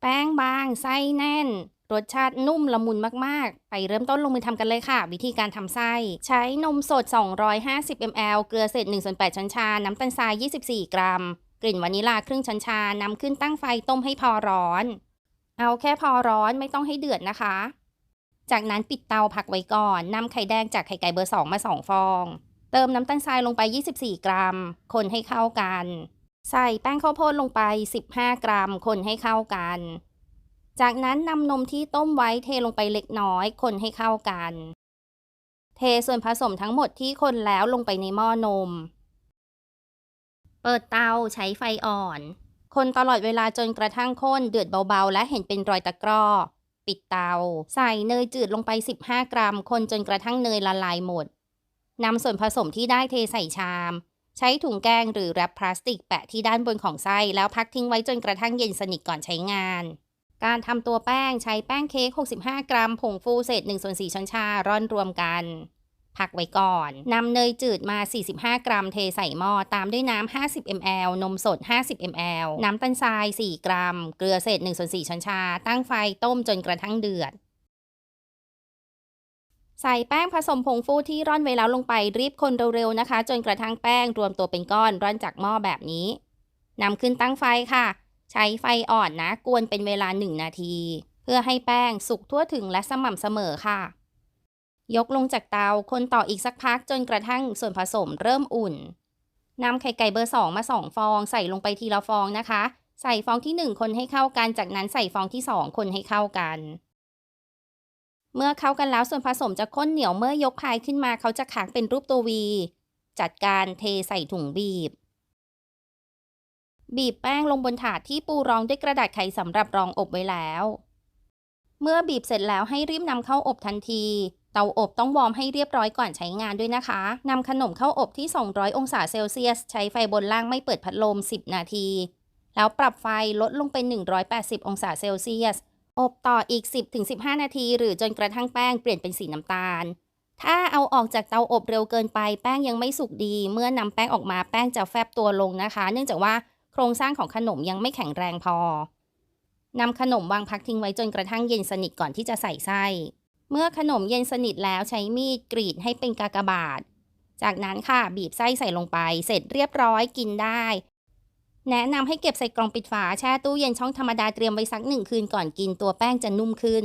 แป้งบาง ไส้แน่น รสชาตินุ่มละมุนมาก ๆ ไปเริ่มต้นลงมือทำกันเลยค่ะ วิธีการทำไส้ ใช้นมสด 250 ml เกลือเศษ1ส่วน8ช้อนชา น้ำตาลทราย 24 กรัม กลิ่นวานิลาครึ่งช้อนชานำขึ้นตั้งไฟต้มให้พอร้อน เอาแค่พอร้อนไม่ต้องให้เดือดนะคะ จากนั้นปิดเตาพักไว้ก่อนนำไข่แดงจากไข่ไก่เบอร์ 2 มา 2 ฟอง เติมน้ำตาลทรายลงไป 24 กรัม คนให้เข้ากัน ใส่แป้งข้าวโพดลงไป 15 กรัม คนให้เข้ากัน จากนั้นนำนมที่ต้มไว้เทลงไปเล็กน้อย คนให้เข้ากัน เทส่วนผสมทั้งหมดที่คนแล้วลงไปในหม้อนม เปิดเตาใช้ไฟอ่อน คนตลอดเวลาจนกระทั่งข้นเดือดเบาๆ และเห็นเป็นรอยตะกร้อ ปิดเตา ใส่เนยจืดลงไป 15 กรัม คนจนกระทั่งเนยละลายหมดนำส่วนผสมที่ได้เทใส่ชาม ใช้ถุงแกงหรือแรปพลาสติกแปะที่ด้านบนของไส้ แล้วพักทิ้งไว้จนกระทั่งเย็นสนิทก่อนใช้งาน การทำตัวแป้งใช้แป้งเค้ก 65 กรัม ผงฟูเศษ1ส่วน4ช้อนชา ร่อนรวมกัน พักไว้ก่อน นำเนยจืดมา 45 กรัม เทใส่หม้อ ตามด้วยน้ำ 50 ml นมสด 50 ml น้ำตาลทราย 4 กรัม เกลือเศษ1ส่วน4ช้อนชา ตั้งไฟต้มจนกระทั่งเดือด ใส่แป้งผสมผงฟูที่ร่อนไว้แล้วลงไปรีบคนเร็วๆนะคะ จนกระทั่งแป้งรวมตัวเป็นก้อนร่อนจากหม้อแบบนี้นำขึ้นตั้งไฟค่ะ ใช้ไฟอ่อนนะ กวนเป็นเวลา 1 นาที เพื่อให้แป้งสุกทั่วถึงและสม่ำเสมอค่ะ ยกลงจากเตาคนต่ออีกสักพักจนกระทั่งส่วนผสมเริ่มอุ่นนำไข่ไก่เบอร์ 2 มา 2 ฟองใส่ลงไปทีละฟองนะคะ ใส่ฟองที่ 1 คนให้เข้ากัน จากนั้นใส่ฟองที่ 2 คนให้เข้ากัน เมื่อเข้ากันแล้วส่วนผสมจะข้นเหนียวเมื่อยกพายขึ้นมาเขาจะขางเป็นรูปตัววี จัดการเทใส่ถุงบีบ บีบแป้งลงบนถาดที่ปูรองด้วยกระดาษไขสำหรับรองอบไว้แล้ว เมื่อบีบเสร็จแล้วให้รีบนำเข้าอบทันที เตาอบต้องวอร์มให้เรียบร้อยก่อนใช้งานด้วยนะคะนำขนมเข้าอบที่ 200 องศาเซลเซียส ใช้ไฟบนล่างไม่เปิดพัดลม 10 นาที แล้วปรับไฟลดลงเป็น 180 องศาเซลเซียส อบต่ออีก 10-15 นาที หรือจนกระทั่งแป้งเปลี่ยนเป็นสีน้ำตาล ถ้าเอาออกจากเตาอบเร็วเกินไปแป้งยังไม่สุกดี เมื่อนำแป้งออกมาแป้งจะแฟบตัวลงนะคะ เนื่องจากว่าโครงสร้างของขนมยังไม่แข็งแรงพอนำขนมวางพักทิ้งไว้จนกระทั่งเย็นสนิทก่อนที่จะใส่ไส้ เมื่อขนมเย็นสนิทแล้วใช้มีดกรีดให้เป็นกากบาท จากนั้นค่ะบีบไส้ใส่ลงไป เสร็จเรียบร้อยกินได้ แนะนำให้เก็บใส่กล่องปิดฝาแช่ตู้เย็นช่องธรรมดาเตรียมไว้สักหนึ่งคืนก่อนกินตัวแป้งจะนุ่มขึ้น